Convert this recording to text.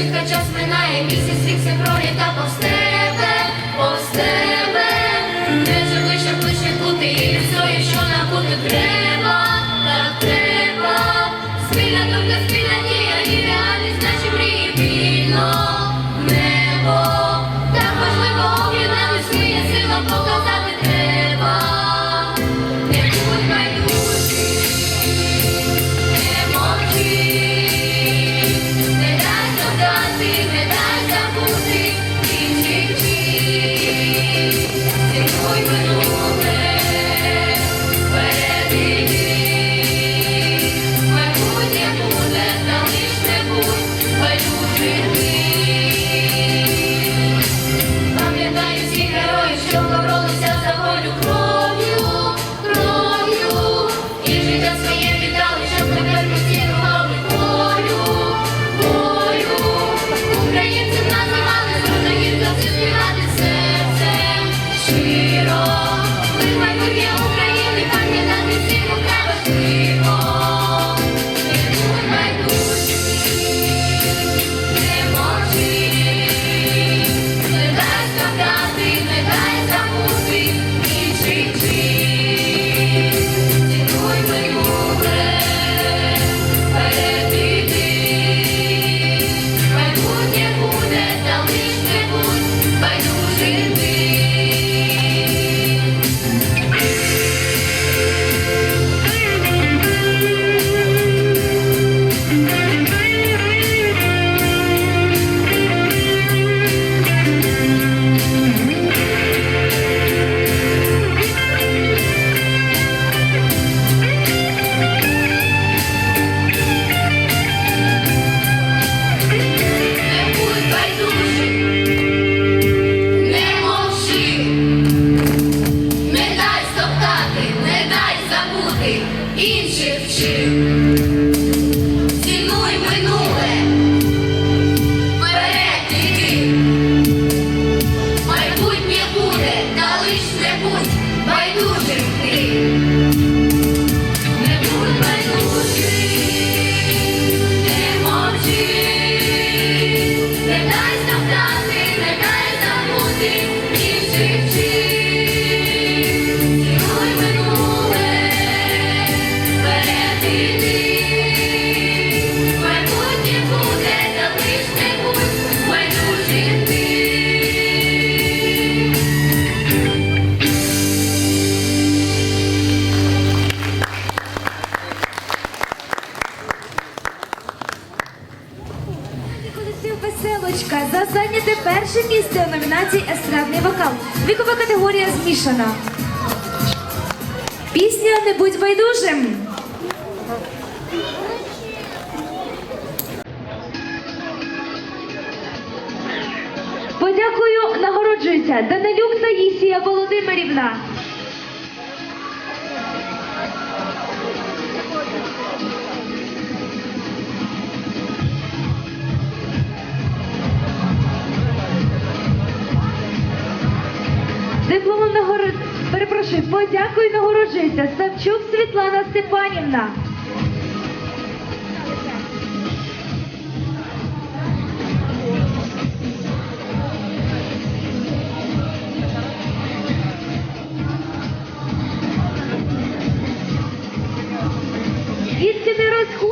швидко час минає, місяць рік все проліта повз тебе, повз тебе, не живи, що ближче бути, і все, що нам буде, треба, так треба, спільна думка, спільна ні. Галочка за зайняте перше місце у номінації Естрадний вокал. Вікова категорія змішана. Пісня не будь байдужим. Подякую, нагороджується Данилюк Таїсія Володимирівна. народжується Савчук Світлана Степанівна.